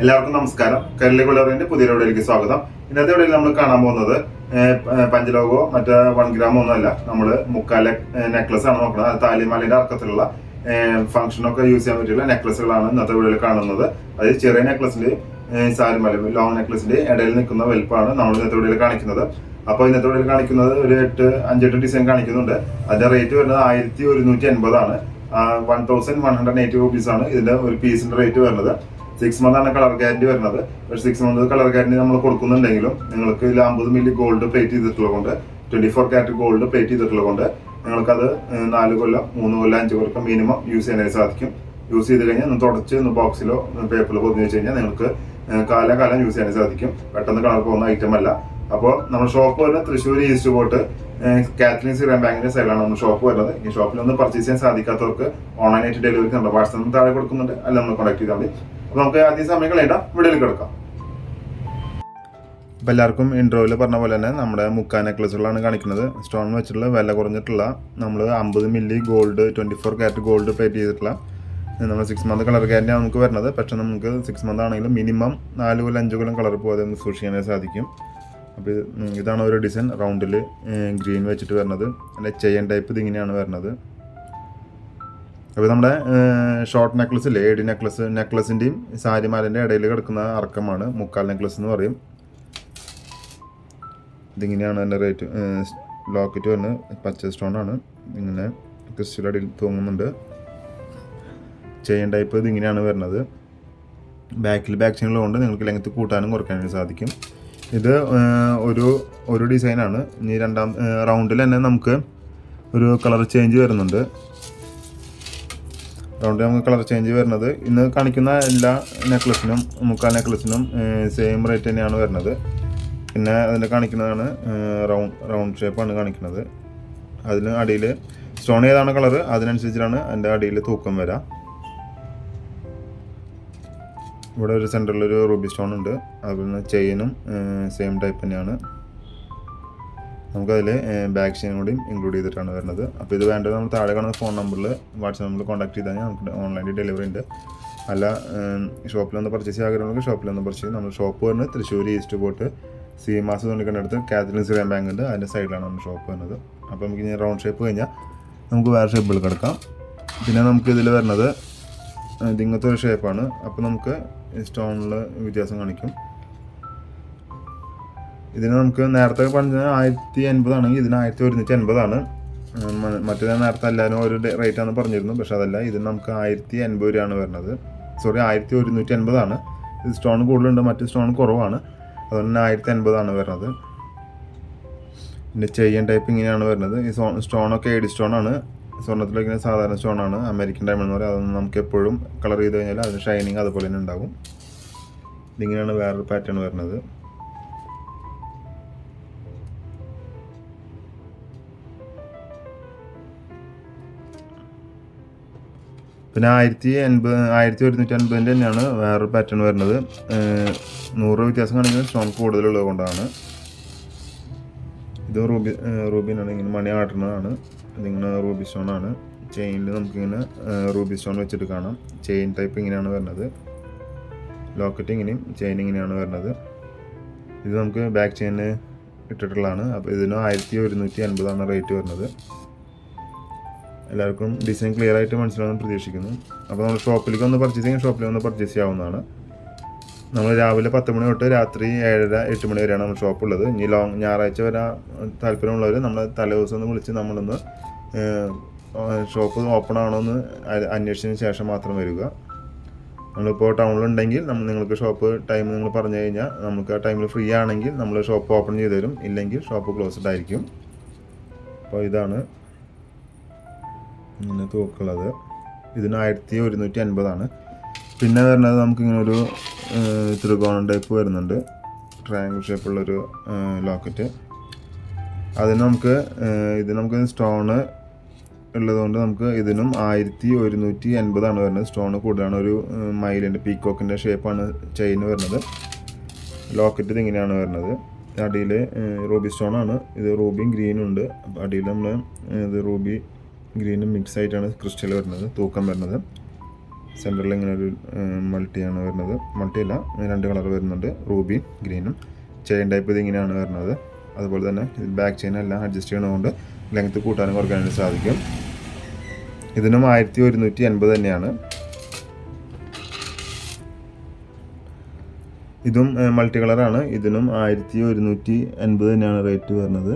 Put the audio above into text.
എല്ലാവർക്കും നമസ്കാരം. കരളി കുളറിന്റെ പുതിയ വീഡിയോയിലേക്ക് സ്വാഗതം. ഇന്നത്തെ വീഡിയോയിൽ നമ്മൾ കാണാൻ പോകുന്നത് പഞ്ചലോകോ മറ്റേ വൺ ഗ്രാമോ ഒന്നുമല്ല നമ്മൾ മുക്കാല നെക്ലസ് ആണ് നോക്കുന്നത് അത് താലിമാലയുടെ അർക്കത്തിലുള്ള ഫംഗ്ഷനൊക്കെ യൂസ് ചെയ്യാൻ പറ്റിയുള്ള നെക്ലസുകളാണ് ഇന്നത്തെ വീഡിയോയിൽ കാണുന്നത്. അത് ചെറിയ നെക്ലസിന്റെ സാരിമല ലോങ് നെക്ലസിന്റെ ഇടയിൽ നിൽക്കുന്ന വലിപ്പമാണ് നമ്മൾ ഇന്നത്തെ വീഡിയോയിൽ കാണിക്കുന്നത്. അപ്പോൾ ഇന്നത്തെ വീഡിയോയിൽ കാണിക്കുന്നത് ഒരു എട്ട് അഞ്ചെട്ട് ഡിസൈൻ കാണിക്കുന്നുണ്ട്. അതിന്റെ റേറ്റ് വരുന്നത് ആയിരത്തി ഒരുന്നൂറ്റി എൺപതാണ്. One thousand one hundred eighty rupees ആണ് ഇതിന്റെ ഒരു പീസിന്റെ റേറ്റ് വരുന്നത്. സിക്സ് മന്ത് ആണ് കളർ ഗ്യാരണ്ടി വരുന്നത്. പക്ഷേ സിക്സ് മന്ത് കളർ ഗ്യാരണ്ടി നമ്മൾ കൊടുക്കുന്നുണ്ടെങ്കിലും നിങ്ങൾക്ക് ഇതിൽ അമ്പത് മില്ലി ഗോൾഡ് പ്ലേറ്റ് ചെയ്തിട്ടുള്ളത് കൊണ്ട് twenty four carat gold plate ചെയ്തിട്ടുള്ളത് കൊണ്ട് നിങ്ങൾക്കത് നാല് കൊല്ലം മൂന്ന് കൊല്ലം അഞ്ച് കൊല്ലം മിനിമം യൂസ് ചെയ്യാനായി സാധിക്കും. യൂസ് ചെയ്ത് കഴിഞ്ഞാൽ ഒന്ന് തുടച്ച് ഒന്ന് ബോക്സിലോ പേപ്പറിലോ പൊതിഞ്ഞ് വെച്ച് കഴിഞ്ഞാൽ നിങ്ങൾക്ക് കാലകാലം യൂസ് ചെയ്യാനായി സാധിക്കും. പെട്ടെന്ന് കളർ പോകുന്ന ഐറ്റം അല്ല. അപ്പോൾ നമ്മുടെ ഷോപ്പ് വരുന്നത് Thrissur East Fort Catholic Syrian ബാങ്കിന്റെ സൈഡിലാണ് നമ്മുടെ ഷോപ്പ് വരുന്നത്. ഈ ഷോപ്പിൽ ഒന്ന് പർച്ചേസ് ചെയ്യാൻ സാധിക്കാത്തവർക്ക് ഓൺലൈനായിട്ട് ഡെലിവറി നമ്മുടെ വാട്സാപ്പിൽ താഴെ കൊടുക്കുന്നുണ്ട്. അല്ല നമ്മൾ കോൺടാക്ട് ചെയ്താൽ മതി. അപ്പോൾ നമുക്ക് അധികം സമയം കളയണ്ട വീഡിയോയിൽ കിടക്കാം. ഇപ്പം എല്ലാവർക്കും ഇൻട്രോയിൽ പറഞ്ഞ പോലെ തന്നെ നമ്മുടെ മുക്കാ നെക്ലസുകളാണ് കാണിക്കുന്നത്. സ്റ്റോൺ വെച്ചിട്ടുള്ള വില കുറഞ്ഞിട്ടുള്ള നമ്മൾ അമ്പത് milli gold twenty four carat gold plate ചെയ്തിട്ടുള്ള നമ്മൾ സിക്സ് മന്ത് കളർ ഗ്യാരന്റിയാണ് നമുക്ക് വരുന്നത്. പക്ഷേ നമുക്ക് സിക്സ് മന്ത് ആണെങ്കിലും മിനിമം നാല് കൊല്ലം അഞ്ച് കൊല്ലം കളർ പോകാതെ നമുക്ക് സൂക്ഷിക്കാനേ സാധിക്കും. അപ്പോൾ ഇതാണ് ഒരു ഡിസൈൻ റൗണ്ടിൽ ഗ്രീൻ വെച്ചിട്ട് വരുന്നത്. അല്ലെ ചെയൻ ടൈപ്പ് ഇതിങ്ങനെയാണ് വരുന്നത്. അപ്പോൾ നമ്മുടെ ഷോർട്ട് നെക്ലസ് ഇല്ലേ ഏടി നെക്ലസ് നെക്ലസിന്റെയും സാരിമാലിന്റെ ഇടയിൽ കിടക്കുന്ന അർക്കമാണ് മുക്കാൽ നെക്ലസ് എന്ന് പറയും. ഇതിങ്ങനെയാണ് അതിന്റെ റേറ്റ് ലോക്കറ്റ് വന്ന് പച്ച സ്റ്റോൺ ആണ്. ഇങ്ങനെ ക്രിസ്റ്റൽ അടിയിൽ തൂങ്ങുന്നുണ്ട്. ചെയിൻ ടൈപ്പ് ഇതിങ്ങനെയാണ് വരുന്നത്. ബാക്കിൽ ബാക്ക് ചെയിനുള്ളതുകൊണ്ട് നിങ്ങൾക്ക് ലെങ്ത്ത് കൂട്ടാനും കുറയ്ക്കാനും സാധിക്കും. ഇത് ഒരു ഒരു ഡിസൈനാണ് ഇനി രണ്ടാം റൗണ്ടിൽ തന്നെ നമുക്ക് ഒരു കളർ ചേഞ്ച് വരുന്നുണ്ട്. റൗണ്ടിൽ നമുക്ക് കളർ ചേഞ്ച് വരുന്നത്. ഇന്ന് കാണിക്കുന്ന എല്ലാ നെക്ലസിനും മുക്കാൽ നെക്ലസിനും സെയിം റേറ്റ് തന്നെയാണ് വരുന്നത്. പിന്നെ അതിൽ കാണിക്കുന്നതാണ് റൗണ്ട് റൗണ്ട് ഷേപ്പാണ് കാണിക്കുന്നത്. അതിന് അടിയിൽ സ്റ്റോൺ ഏതാണ് കളർ അതിനനുസരിച്ചിട്ടാണ് അതിന്റെ അടിയിൽ തൂക്കം വരാം. ഇവിടെ ഒരു സെന്ററിൽ ഒരു റൂബി സ്റ്റോൺ ഉണ്ട്. അതുപോലെ ചെയിനും സെയിം ടൈപ്പ് തന്നെയാണ്. നമുക്കതിൽ ബാക്ക് ചെയിനും കൂടി ഇൻക്ലൂഡ് ചെയ്തിട്ടാണ് വരുന്നത്. അപ്പോൾ ഇത് വേണ്ടത് നമ്മൾ താഴെ കാണുന്ന ഫോൺ നമ്പറിൽ വാട്സാപ്പ് നമ്പറിൽ കോൺടാക്ട് ചെയ്താൽ നമുക്ക് ഓൺലൈനിൽ ഡെലിവറി ഉണ്ട്. അല്ല ഷോപ്പിൽ ഒന്ന് പർച്ചേസ് ആഗ്രഹമുണ്ടെങ്കിൽ ഷോപ്പിൽ ഒന്ന് പർച്ചേസ് നമ്മൾ ഷോപ്പ് വരുന്നത് തൃശ്ശൂർ ഈസ്റ്റ് പോട്ട് സി മാസ് തുണിക്കണ്ടടുത്ത് കാത്തലിൻ സിറിയാൻ ബാങ്ക് ഉണ്ട്. അതിന്റെ സൈഡിലാണ് നമ്മുടെ ഷോപ്പ് വരുന്നത്. അപ്പോൾ നമുക്ക് ഇനി റൗണ്ട് ഷേപ്പ് കഴിഞ്ഞാൽ നമുക്ക് വേറെ ഷേപ്പുകൾ കിടക്കാം. പിന്നെ നമുക്ക് ഇതിൽ വരുന്നത് ഇതിങ്ങനത്തെ ഒരു ഷേപ്പാണ് അപ്പോൾ നമുക്ക് സ്റ്റോണിൽ വ്യത്യാസം കാണിക്കും. ഇതിന് നമുക്ക് നേരത്തെ പറഞ്ഞ ആയിരത്തി എൺപതാണെങ്കിൽ ഇതിന് ആയിരത്തി ഒരുന്നൂറ്റി എൺപതാണ്. മറ്റേ നേരത്തെ എല്ലാവരും ഒരു റേറ്റ് ആണ് പറഞ്ഞിരുന്നു. പക്ഷെ അതല്ല ഇതിന് നമുക്ക് ആയിരത്തി എൺപത് രൂപയാണ് വരുന്നത്. സോറി ആയിരത്തി ഒരുന്നൂറ്റി എൺപതാണ്. ഇത് സ്റ്റോൺ കൂടുതലുണ്ട് മറ്റ് സ്റ്റോൺ കുറവാണ്. അതുകൊണ്ട് തന്നെ ആയിരത്തി എൺപതാണ് വരുന്നത്. പിന്നെ ചെയ്യൻ ടൈപ്പ് ഇങ്ങനെയാണ് വരുന്നത്. ഈ സോ സ്റ്റോണൊക്കെ ഏഡി സ്റ്റോണാണ് സ്വർണത്തിലൊക്കെ സാധാരണ സ്റ്റോണാണ് അമേരിക്കൻ ഡയമണ്ട് എന്ന് പറയുക അതൊന്നും നമുക്ക് എപ്പോഴും കളർ ചെയ്ത് കഴിഞ്ഞാൽ അതിന് ഷൈനിങ് അതുപോലെ തന്നെ ഉണ്ടാകും ഇതിങ്ങനെയാണ് വേറൊരു പാറ്റേൺ വരുന്നത്. പിന്നെ ആയിരത്തി എൺപത് ആയിരത്തി ഒരുന്നൂറ്റി അൻപതിന്റെ തന്നെയാണ് വേറൊരു പാറ്റേൺ വരുന്നത്. നൂറ് വ്യത്യാസം കാണിക്കുന്നത് സ്റ്റോൺ കൂടുതലുള്ളത് കൊണ്ടാണ്. ഇത് റൂബി റൂബിനാണ്. ഇങ്ങനെ മണി ആട്ടുന്നതാണ് ഇതിങ്ങനെ റൂബി സ്റ്റോൺ ആണ്. ചെയിനിൽ നമുക്കിങ്ങനെ റൂബി സ്റ്റോൺ വെച്ചിട്ട് കാണാം. ചെയിൻ ടൈപ്പ് ഇങ്ങനെയാണ് വരുന്നത്. ലോക്കറ്റ് ഇങ്ങനെയും ചെയിൻ ഇങ്ങനെയാണ് വരുന്നത്. ഇത് നമുക്ക് ബാക്ക് ചെയിന് ഇട്ടിട്ടുള്ളതാണ്. അപ്പോൾ ഇതിന് ആയിരത്തി ഒരുന്നൂറ്റി അൻപതാണ് റേറ്റ് വരുന്നത്. എല്ലാവർക്കും ഡിസൈൻ ക്ലിയർ ആയിട്ട് മനസ്സിലാവുമെന്ന് പ്രതീക്ഷിക്കുന്നു. അപ്പോൾ നമ്മൾ ഷോപ്പിലേക്ക് ഒന്ന് പർച്ചേസ് ചെയ്യാൻ ഷോപ്പിൽ ഒന്ന് പർച്ചേസ് ചെയ്യാവുന്നതാണ്. നമ്മൾ രാവിലെ പത്ത് മണി തൊട്ട് രാത്രി ഏഴര എട്ട് മണി വരെയാണ് നമ്മൾ ഷോപ്പ് ഉള്ളത്. ഇനി ലോങ് ഞായറാഴ്ച വരാൻ താല്പര്യമുള്ളവർ നമ്മൾ തലേ ദിവസം ഒന്ന് വിളിച്ച് നമ്മളൊന്ന് ഷോപ്പ് ഓപ്പൺ ആണോ എന്ന് അന്വേഷിച്ചതിന് ശേഷം മാത്രം വരിക. നമ്മളിപ്പോൾ ടൗണിലുണ്ടെങ്കിൽ നമ്മൾ നിങ്ങൾക്ക് ഷോപ്പ് ടൈം നിങ്ങൾ പറഞ്ഞു കഴിഞ്ഞാൽ നമുക്ക് ആ ടൈമിൽ ഫ്രീ ആണെങ്കിൽ നമ്മൾ ഷോപ്പ് ഓപ്പൺ ചെയ്ത് തരും. ഇല്ലെങ്കിൽ ഷോപ്പ് ക്ലോസ്ഡ് ആയിരിക്കും. അപ്പോൾ ഇതാണ് ഇങ്ങനെ തൂക്കുള്ളത്. ഇതിന് ആയിരത്തി ഒരുന്നൂറ്റി അൻപതാണ് പിന്നെ വരുന്നത് നമുക്കിങ്ങനെ ഒരു ത്രികോണ ടൈപ്പ് വരുന്നുണ്ട്. ട്രയാങ്കിൾ ഷേപ്പുള്ളൊരു ലോക്കറ്റ്. അതിന് നമുക്ക് ഇത് നമുക്ക് സ്റ്റോണ് ഉള്ളതുകൊണ്ട് നമുക്ക് ഇതിനും ആയിരത്തി ഒരുന്നൂറ്റി എൺപതാണ് വരുന്നത്. സ്റ്റോണ് കൂടുതലാണ്. ഒരു മൈലിന്റെ പീക്കോക്കിന്റെ ഷേപ്പാണ് ചെയിൻ വരുന്നത്. ലോക്കറ്റ് ഇതിങ്ങനെയാണ് വരുന്നത്. അടിയിൽ റൂബി സ്റ്റോണാണ്. ഇത് റൂബിയും ഗ്രീനും ഉണ്ട്. അടിയിൽ നമ്മൾ ഇത് റൂബി ഗ്രീനും മിക്സ് ആയിട്ടാണ് ക്രിസ്റ്റൽ വരുന്നത് തൂക്കം വരുന്നത്. സെന്ററിൽ ഇങ്ങനെ ഒരു മൾട്ടിയാണ് വരുന്നത്. മൾട്ടി അല്ല രണ്ട് കളർ വരുന്നുണ്ട് റൂബി ഗ്രീനും. ചെയിൻ ടൈപ്പ് ഇത് ഇങ്ങനെയാണ് വരുന്നത്. അതുപോലെ തന്നെ ബാക്ക് ചെയിൻ എല്ലാം അഡ്ജസ്റ്റ് ചെയ്യണതുകൊണ്ട് ലെങ്ത്ത് കൂട്ടാനും കുറയ്ക്കാനും സാധിക്കും. ഇതിനും ആയിരത്തി ഒരുന്നൂറ്റി എൺപത് തന്നെയാണ്. ഇതും മൾട്ടി കളറാണ്. ഇതിനും ആയിരത്തി ഒരുന്നൂറ്റി എൺപത് തന്നെയാണ് റേറ്റ് വരുന്നത്.